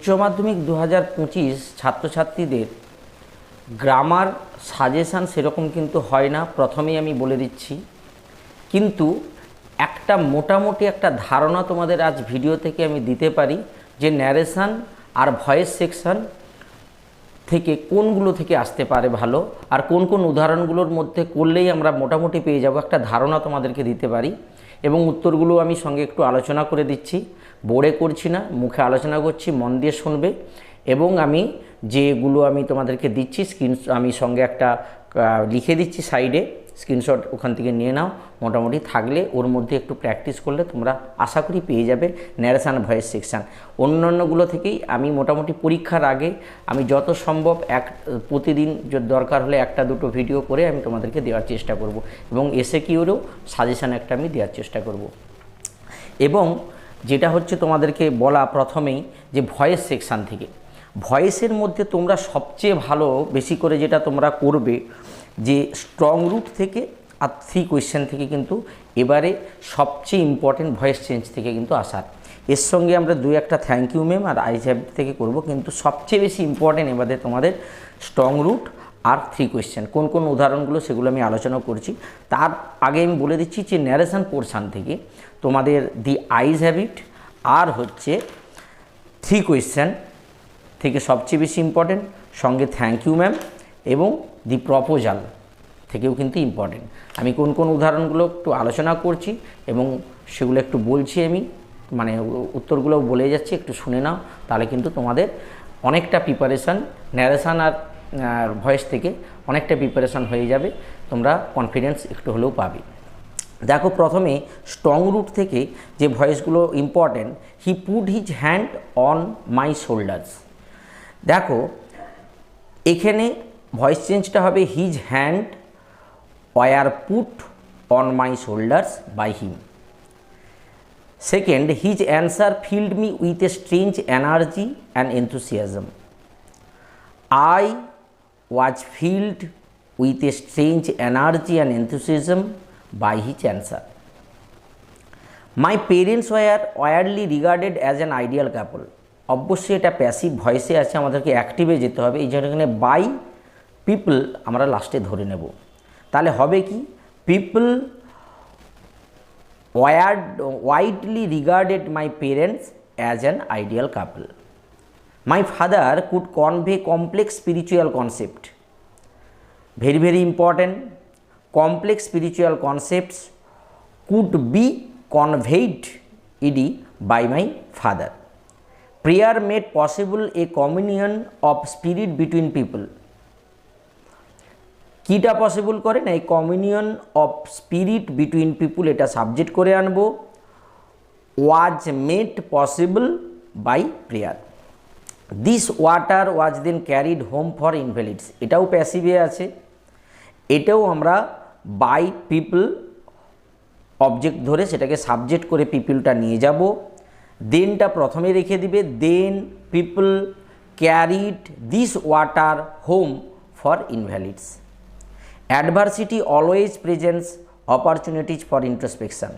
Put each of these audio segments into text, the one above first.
উচ্চ মাধ্যমিক দু হাজার পঁচিশ ছাত্রছাত্রীদের গ্রামার সাজেশান সেরকম কিন্তু হয় না প্রথমেই আমি বলে দিচ্ছি কিন্তু একটা মোটামুটি একটা ধারণা তোমাদের আজ ভিডিও থেকে আমি দিতে পারি যে ন্যারেশান আর ভয়েস সেকশান থেকে কোনগুলো থেকে আসতে পারে ভালো আর কোন কোন উদাহরণগুলোর মধ্যে করলেই আমরা মোটামুটি পেয়ে যাব একটা ধারণা তোমাদেরকে দিতে পারি এবং উত্তরগুলো আমি সঙ্গে একটু আলোচনা করে দিচ্ছি বোরে করছি না মুখে আলোচনা করছি মন দিয়ে শুনবে এবং আমি যেগুলো আমি তোমাদেরকে দিচ্ছি স্ক্রিন আমি সঙ্গে একটা লিখে দিচ্ছি সাইডে স্ক্রিনশট ওখান থেকে নিয়ে নাও মোটামুটি থাকলে ওর মধ্যে একটু প্র্যাকটিস করলে তোমরা আশা করি পেয়ে যাবে ন্যারেশান ভয়েস সেকশান অন্যান্যগুলো থেকেই আমি মোটামুটি পরীক্ষার আগে আমি যত সম্ভব এক প্রতিদিন দরকার হলে একটা দুটো ভিডিও করে আমি তোমাদেরকে দেওয়ার চেষ্টা করব এবং এসে কিউরও সাজেশান একটা আমি দেওয়ার চেষ্টা করব এবং যেটা হচ্ছে তোমাদেরকে বলা প্রথমেই যে ভয়েস সেকশান থেকে ভয়েসের মধ্যে তোমরা সবচেয়ে ভালো বেশি করে যেটা তোমরা করবে যে স্ট্রং রুট থেকে আর থ্রি কোয়েশ্চেন থেকে কিন্তু এবারে সবচেয়ে ইম্পর্টেন্ট ভয়েস চেঞ্জ থেকে কিন্তু আসার এর সঙ্গে আমরা দুই একটা থ্যাংক ইউ ম্যাম আর আইস থেকে করব কিন্তু সবচেয়ে বেশি ইম্পর্টেন্ট এবারে তোমাদের স্ট্রং রুট আর থ্রি কোয়েশ্চেন কোন কোন উদাহরণগুলো সেগুলো আমি আলোচনা করছি তার আগে আমি বলে দিচ্ছি যে ন্যারেশন পোর্শান থেকে তোমাদের দি আইজ হ্যাবিট আর হচ্ছে থ্রি কোয়েশ্চেন থেকে সবচেয়ে বেশি ইম্পর্টেন্ট সঙ্গে থ্যাংক ইউ ম্যাম এবং দি প্রপোজাল থেকেও কিন্তু ইম্পর্টেন্ট আমি কোন কোন উদাহরণগুলো একটু আলোচনা করছি এবং সেগুলো একটু বলছি আমি মানে উত্তরগুলো বলে যাচ্ছি একটু শুনে নাও তাহলে কিন্তু তোমাদের অনেকটা প্রিপারেশান ন্যারেশান আর ভয়েস থেকে অনেকটা প্রিপারেশান হয়ে যাবে তোমরা কনফিডেন্স একটু হলেও পাবে দেখো প্রথমে স্ট্রং রুট থেকে যে ভয়েসগুলো important he put his hand on my shoulders দেখো এখানে ভয়েস চেঞ্জটা হবে his hand was put on my shoulders by him second his answer filled me with a strange energy and enthusiasm I was filled with a strange energy and enthusiasm by his answer my parents were widely regarded as an ideal couple অবশ্যই এটা passive ভয়েসে আছে আমাদেরকে অ্যাক্টিভে যেতে হবে এই জন্য এখানে by people আমরা লাস্টে ধরে নেব তাহলে হবে কি people were widely regarded my parents as an ideal couple my father could convey complex spiritual concept very very important complex spiritual concepts could be conveyed ED by my father prayer made possible a communion of spirit between people কিটা possible করে না এই communion of spirit between people এটা subject করে আনব was made possible by prayer this water was then carried home for invalids এটাও প্যাসিভে আছে এটাও আমরা বাই পিপল অবজেক্ট ধরে সেটাকে সাবজেক্ট করে পিপলটা নিয়ে যাব দেনটা প্রথমে রেখে দিবে then people carried this water home for invalids adversity always presents opportunities for introspection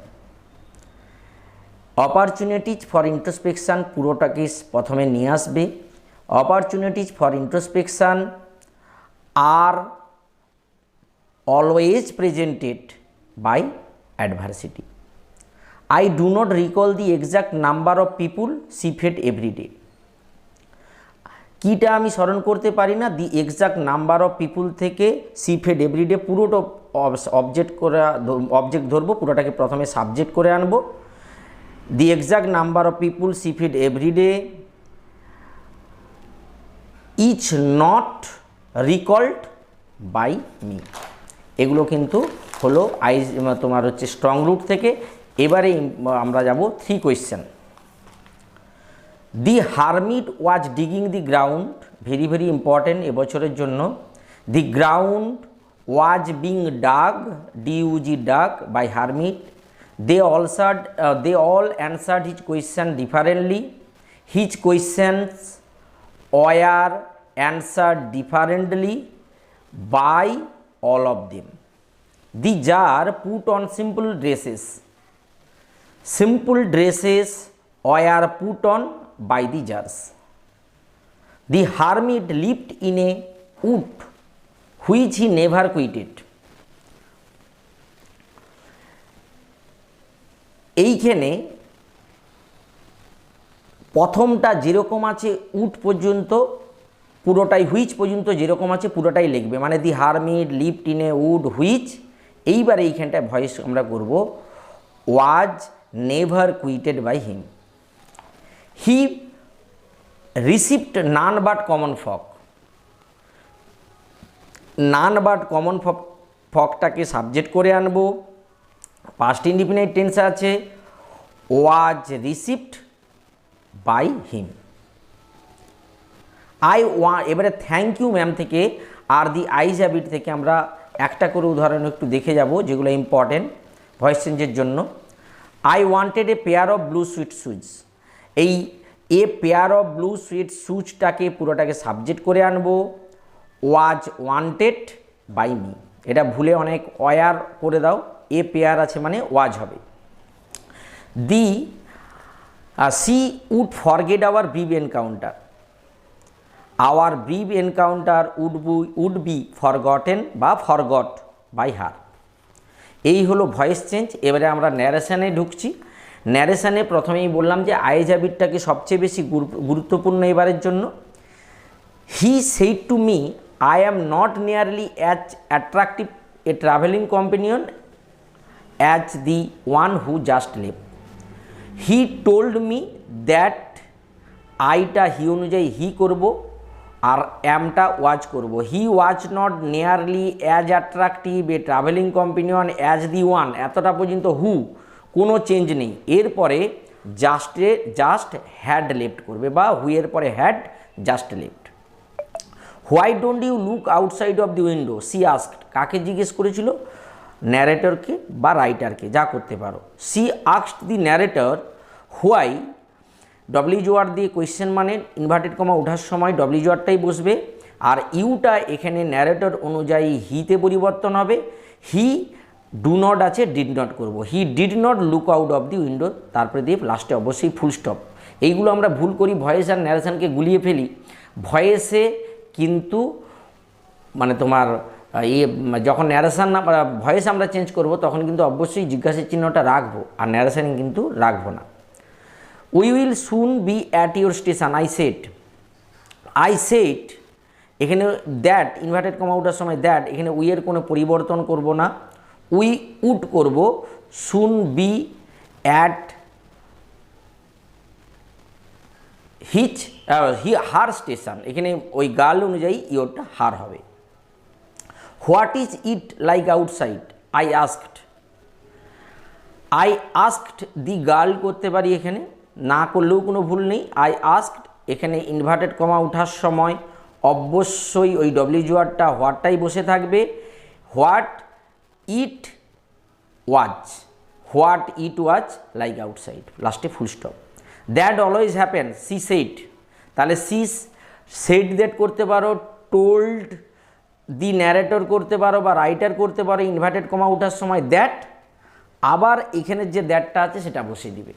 opportunities for introspection পুরোটাকে প্রথমে নিয়ে আসবে opportunities for introspection are always presented by adversity I do not recall the exact number of people served everyday কিটা আমি স্মরণ করতে পারি না the exact number of people থেকে সিফেড এভরিডে পুরোটা অবজেক্ট করা অবজেক্ট ধরবো পুরোটাকে প্রথমে সাবজেক্ট করে আনবো the exact number of people served everyday is not recalled by me এগুলো কিন্তু হলো আইজ তোমার হচ্ছে স্ট্রং রুট থেকে এবারে আমরা যাব three question The hermit was digging the ground, very important ebochhorer jonno. The ground was being dug, dug by hermit. Uh, they all answered his question differently. His questions were answered differently by all of them. The jar put on simple dresses were put on by the jars. The hermit lived in a wood which he never quitted. এইখানে প্রথমটা যেরকম আছে উট পর্যন্ত পুরোটাই which পর্যন্ত যেরকম আছে পুরোটাই লিখবে মানে the hermit lived in a wood which এইবার এইখানটায় ভয়েস আমরা করব was never quitted by him he received none but common folk none but common folk ফকটাকে সাবজেক্ট করে আনব পাস্ট ইন্ডিপেন্ডেন্ট টেন্স আছে was received by him I ওয়া এবারে থ্যাংক ইউ ম্যাম থেকে আর দি আইজ থেকে আমরা একটা করে উদাহরণ একটু দেখে যাব যেগুলো ইম্পর্টেন্ট ভয়েস চেঞ্জের জন্য I wanted a pair of blue suede shoes এই a pair of blue suede সুচটাকে পুরোটাকে সাবজেক্ট করে আনবো ওয়াজ ওয়ান্টেড বাই মি এটা ভুলে অনেক ওয়ার করে দাও এ পেয়ার আছে মানে ওয়াজ হবে the she would forget our brief encounter our brief encounter would be would be forgotten বা ফরগট বাই হার এই হলো ভয়েস চেঞ্জ এবারে আমরা ন্যারেশানে ঢুকছি ন্যারেশানে প্রথমেই বললাম যে আয়েজাবিরটাকে সবচেয়ে বেশি গুরুত্বপূর্ণ এবারের জন্য he said to me I am not nearly as attractive a travelling companion as the one who just leave he told me that আইটা হি অনুযায়ী হি করব আর অ্যামটা ওয়াচ করব he watch not nearly as attractive a travelling companion as the one এতটা পর্যন্ত who কোনো change নেই এরপরে জাস্টে জাস্ট হ্যাড লেফট করবে বা হুইয়ের পরে had just left why don't you look outside of the window she asked কাকে জিজ্ঞেস করেছিল ন্যারেটরকে বা রাইটারকে যা করতে পারো she asked the narrator why W R দিয়ে কোয়েশ্চেন মানে ইনভার্টেড কমা ওঠার সময় ডব্লিউ জোয়ারটাই বসবে আর ইউটা এখানে ন্যারেটর অনুযায়ী হিতে পরিবর্তন হবে হি ডু নট আছে ডিড নট করবো he did not look out of the window তারপরে দিয়ে লাস্টে অবশ্যই ফুল স্টপ এইগুলো আমরা ভুল করি ভয়েস আর ন্যারেশানকে গুলিয়ে ফেলি ভয়েসে কিন্তু মানে তোমার ইয়ে যখন ন্যারেশান না ভয়েস আমরা চেঞ্জ করব তখন কিন্তু অবশ্যই জিজ্ঞাসা চিহ্নটা রাখবো আর ন্যারেশান কিন্তু রাখবো না we will soon be at your station I set I set এখানে দ্যাট ইনভার্টেড কমাউটার সময় দ্যাট এখানে উইয়ের কোনো পরিবর্তন করব না উই উড করব শুন be at his he her station এখানে ওই গার্ল অনুযায়ী ইয়োরটা হার হবে what is it like outside I asked I asked the girl করতে পারি এখানে না করলেও কোনো ভুল নেই আই আস্কড এখানে ইনভার্টেড কমা ওঠার সময় অবশ্যই ওই ডব্লিউ জুয়ারটা হোয়াটটাই বসে থাকবে what it was what it was like outside লাস্টে full stop that always happen she said তাহলে সি সেট দ্যাট করতে পারো টোল্ড দি ন্যারেটর করতে পারো বা রাইটার করতে পারো ইনভার্টেড কমা ওঠার সময় দ্যাট আবার এখানের যে দ্যাটটা আছে সেটা বসিয়ে দিবে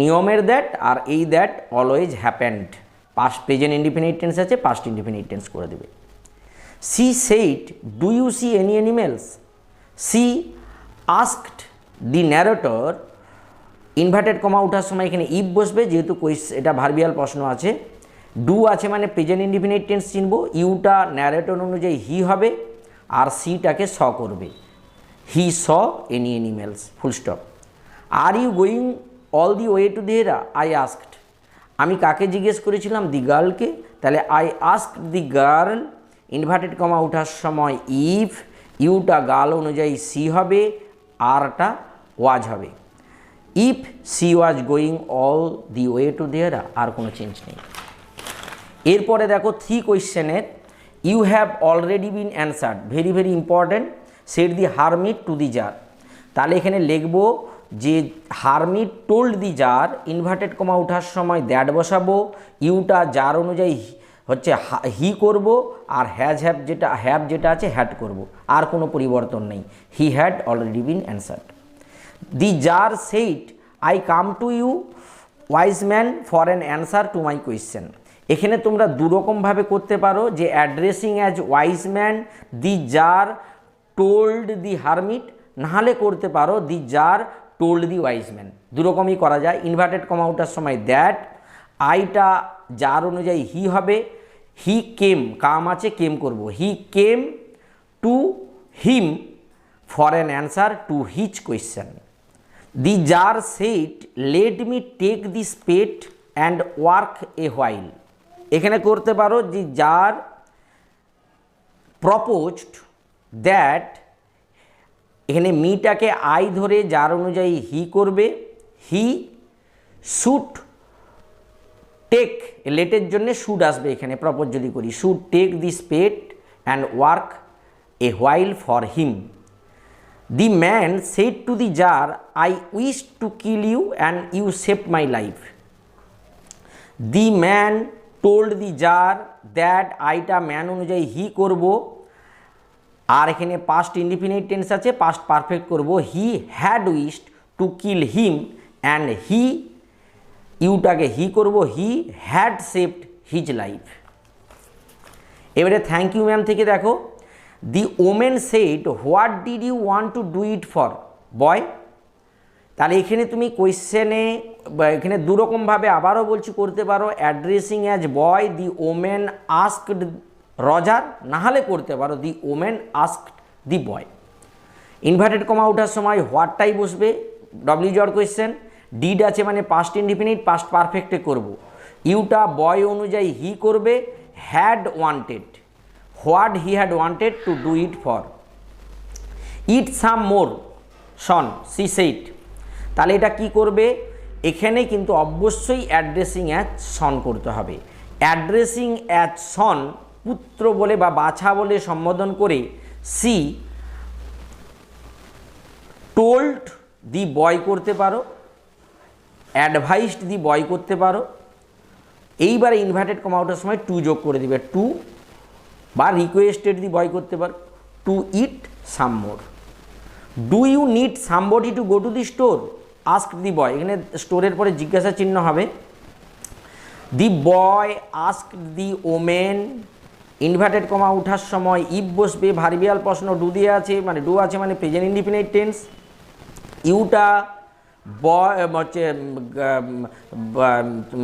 নিয়মের দ্যাট আর এই that always happened past present independent tense আছে পাস্ট ইন্ডিপেন্ডেন্ট টেন্স করে দেবে she said do you see any animals she asked the narrator inverted comma ওঠার সময় এখানে ইফ বসবে যেহেতু কোয়েশ এটা ভার্বিয়াল প্রশ্ন আছে ডু আছে মানে প্রেজেন্ট ইন্ডিফিনিট টেন্স চিনব ইউটা ন্যারেটর অনুযায়ী হি হবে আর সিটাকে স করবে he saw any animals full stop are you going all the way to Dehra I asked আমি কাকে জিজ্ঞেস করেছিলাম দি গার্লকে তাহলে I ask the girl inverted comma ওঠার সময় ইফ ইউটা গাল অনুযায়ী সি হবে আরটা ওয়াজ হবে if she was going all the way to there আর কোনো চেঞ্জ নেই এরপরে দেখো three কোয়েশ্চেনের you have already been answered very very important said the hermit to the czar তাহলে এখানে লিখব যে hermit told the czar inverted comma ওঠার সময় দ্যাট বসাবো ইউটা জার অনুযায়ী হচ্ছে হি করব আর হ্যাজ হ্যাভ যেটা হ্যাভ যেটা আছে হ্যাড করব আর কোনো পরিবর্তন নেই he had already been answered the tsar said I come to you wise man for an answer to my question এখানে তোমরা দুরকমভাবে করতে পারো যে addressing as wise man the tsar told the hermit নাহলে করতে পারো the tsar told the wise man দুরকমই করা যায় ইনভার্টেড কমাউটার সময় দ্যাট আইটা যার অনুযায়ী হি হবে হি কেম কাম আছে কেম করব he came to him for an answer to his question the tsar said let me take the spade and work a while এখানে করতে পারো যে জার প্রপোজড দ্যাট এখানে মিটাকে আই ধরে যার অনুযায়ী হি করবে হি শুট টেক লেটের জন্য শুড আসবে এখানে প্রপোজ যদি করি should take this spade and work a while for him the man said to the tsar I wish to kill you and you save my life the man told the tsar that আইটা man অনুযায়ী he করব আর এখানে past indefinite tense আছে past perfect করব he had wished to kill him and he ইউটাকে he করব he had saved his life এবারে thank you ma'am থেকে দেখো the women said what did you want to do it for boy তাহলে এখানে তুমি কোয়েশ্চেনে এখানে দুরকমভাবে আবারও বলছি করতে পারো addressing as boy the women asked Roger নাহলে করতে পারো the women asked the boy inverted comma ওঠার সময় হোয়াটটাই বসবে ডব্লিউ জর কোয়েশ্চেন ডিড আছে মানে পাস্ট ইন্ডিফিনিট পাস্ট পারফেক্টে করব। ইউটা বয় অনুযায়ী হি করবে had wanted what he had wanted to do it for it some more son she said তাহলে এটা কি করবে এখানে কিন্তু অবশ্যই অ্যাড্রেসিং অ্যাজ সন করতে হবে অ্যাড্রেসিং অ্যাজ সন পুত্র বলে বা বাছা বলে সম্বোধন করে সি টোল্ড দি বয় করতে পারো অ্যাডভাইসড দি বয় করতে পারো এইবারে ইনভার্টেড কম আউটের সময় টু যোগ করে দিবে টু বা রিকোয়েস্টেড দি বয় করতে পারো to it some do you need somebody to go to the store ask the boy এখানে স্টোরের পরে জিজ্ঞাসা চিহ্ন হবে the boy ask the woman inverted comma ওঠার সময় ইফ বসবে ভার্বিয়াল প্রশ্ন ডু দিয়ে আছে মানে ডু আছে মানে প্রেজেন্ট ইন্ডিপেন্ডেন্ট টেন্স ইউটা হচ্ছে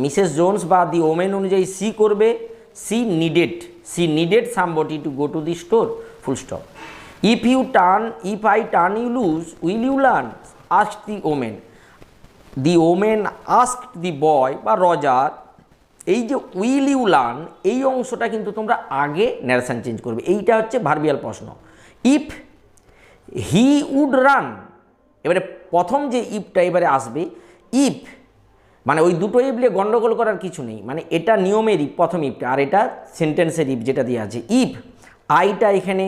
মিসেস জোনস বা দি ওমেন অনুযায়ী সি করবে she needed she needed somebody to go to the store full stop if you turn if I turn you loose will you learn ask the woman the woman ask the boy বা Roger এই যে will you learn এই অংশটা কিন্তু তোমরা আগে narration change করবে এইটা হচ্ছে ভার্বিয়াল প্রশ্ন ইফ হি উড রান এবারে প্রথম যে ইপটা এবারে আসবে ইপ মানে ওই দুটো ইপলে গণ্ডগোল করার কিছু নেই মানে এটা নিয়মের ইপ প্রথম ইপটা আর এটা সেন্টেন্সের ইপ যেটা দেওয়া আছে ইপ আইটা এখানে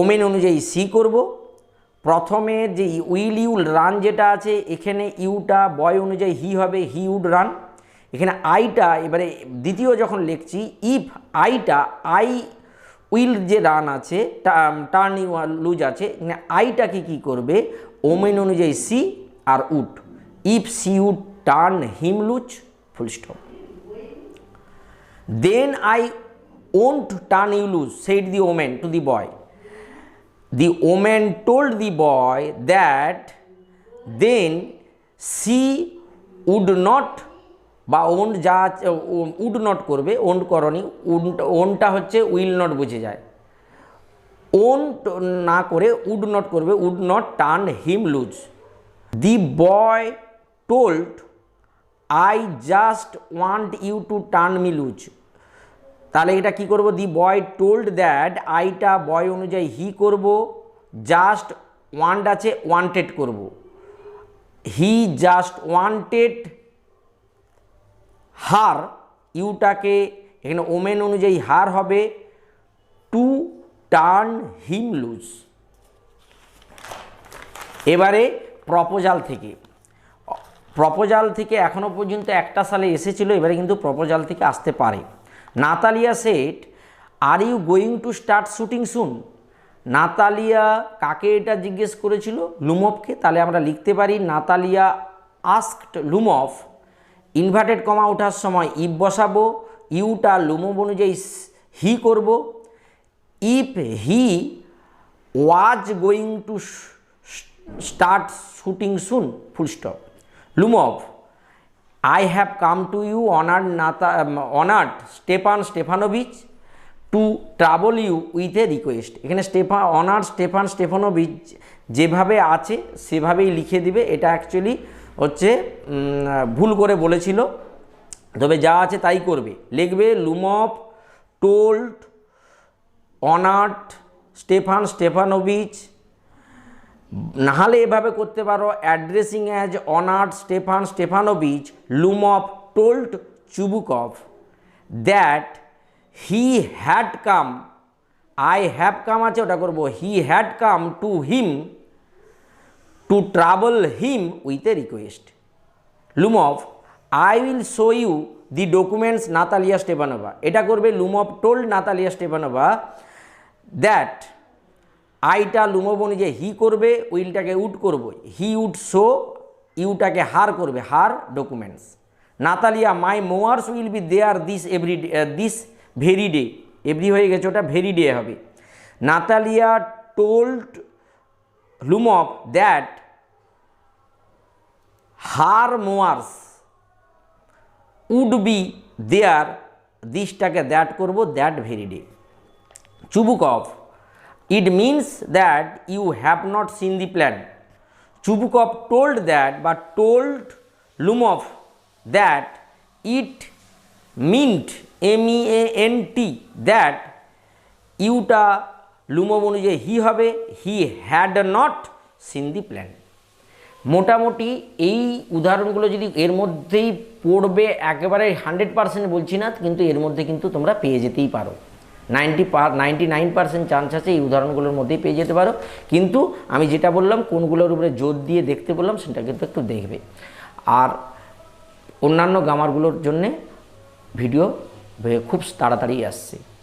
ওমেন অনুযায়ী সি করব প্রথমে যে উইল ইউ রান যেটা আছে এখানে ইউটা বয় অনুযায়ী হি হবে হি উড রান এখানে আইটা এবারে দ্বিতীয় যখন লিখছি ইফ আইটা আই উইল যে রান আছে টার্নিং লুজ আছে এখানে আইটাকে কি করবে ওমেন অনুযায়ী she R would if she would turn him loose full stop then I won't turn you loose said the women to the boy the women told the boy that then she would not বা owned যা would not করবে owned করনি ওনটা হচ্ছে will not বুঝে যায় ওন না করে উড নট করবে would not turn him loose the boy told I just want you to turn me loose তাহলে এটা কি করব দি বয় টোল্ড দ্যাট আইটা বয় অনুযায়ী হি করব জাস্ট ওয়ান্ট আছে ওয়ান্টেড করব হি জাস্ট ওয়ান্টেড হার ইউটাকে এখানে ওমেন অনুযায়ী হার হবে টু টার্ন হিম লুজ এবারে প্রপোজাল থেকে প্রপোজাল থেকে এখনও পর্যন্ত একটা সালে এসেছিল এবারে কিন্তু প্রপোজাল থেকে আসতে পারে Natalia said are you going to start shooting soon Natalia কাকে এটা জিজ্ঞেস করেছিল লুমফকে তাহলে আমরা লিখতে পারি Natalia asked Lumov inverted comma ওঠার সময় ইফ বসাবো ইউটা লুমুব অনুযায়ী হি করব if he was going to start shooting soon full stop Lomov I have come to you honoured নাতা honoured Stepan Stepanovich to trouble you with a request এখানে স্টেফা honoured Stefan Stefanovic যেভাবে আছে সেভাবেই লিখে দিবে এটা অ্যাকচুয়ালি হচ্ছে ভুল করে বলেছিল তবে যা আছে তাই করবে লিখবে লুমপ টোল্ট অনার্ট স্টেফান স্টেফানোভিচ নাহলে এভাবে করতে পারো addressing as honoured Stepan Stepanovich Lumov told Chubukov that he had come I have come আছে ওটা করবো he had come to him to trouble him with a request. Lumov, I will show you the documents Natalia Stepanova. এটা করবে Lumov told Natalia Stepanova that আইটা লুমভ অনুযায়ী he করবে উইলটাকে উট করব হি উড শো ইউটাকে হার করবে her documents Natalya my mowers will be there this every day this very day every হয়ে গেছে ওটা ভেরি ডে হবে Natalya told that her harmowers would be there দিসটাকে that করব that very day Chubukov it means that you have not seen the plan Chubukov told that বা told Lomov that it meant M E N T that Yuta Lomov অনুযায়ী he হবে he had not seen the plan মোটামুটি এই উদাহরণগুলো যদি এর মধ্যেই পড়বে একেবারে হান্ড্রেড পার্সেন্ট বলছি না কিন্তু এর মধ্যে কিন্তু তোমরা পেয়ে যেতেই পারো ninety per ninety nine percent chance আছে এই উদাহরণগুলোর মধ্যেই পেয়ে যেতে পারো কিন্তু আমি যেটা বললাম কোনগুলোর উপরে জোর দিয়ে দেখতে বললাম সেটা কিন্তু একটু দেখবে আর অন্যান্য গামারগুলোর জন্যে ভিডিও খুব তাড়াতাড়ি আসছে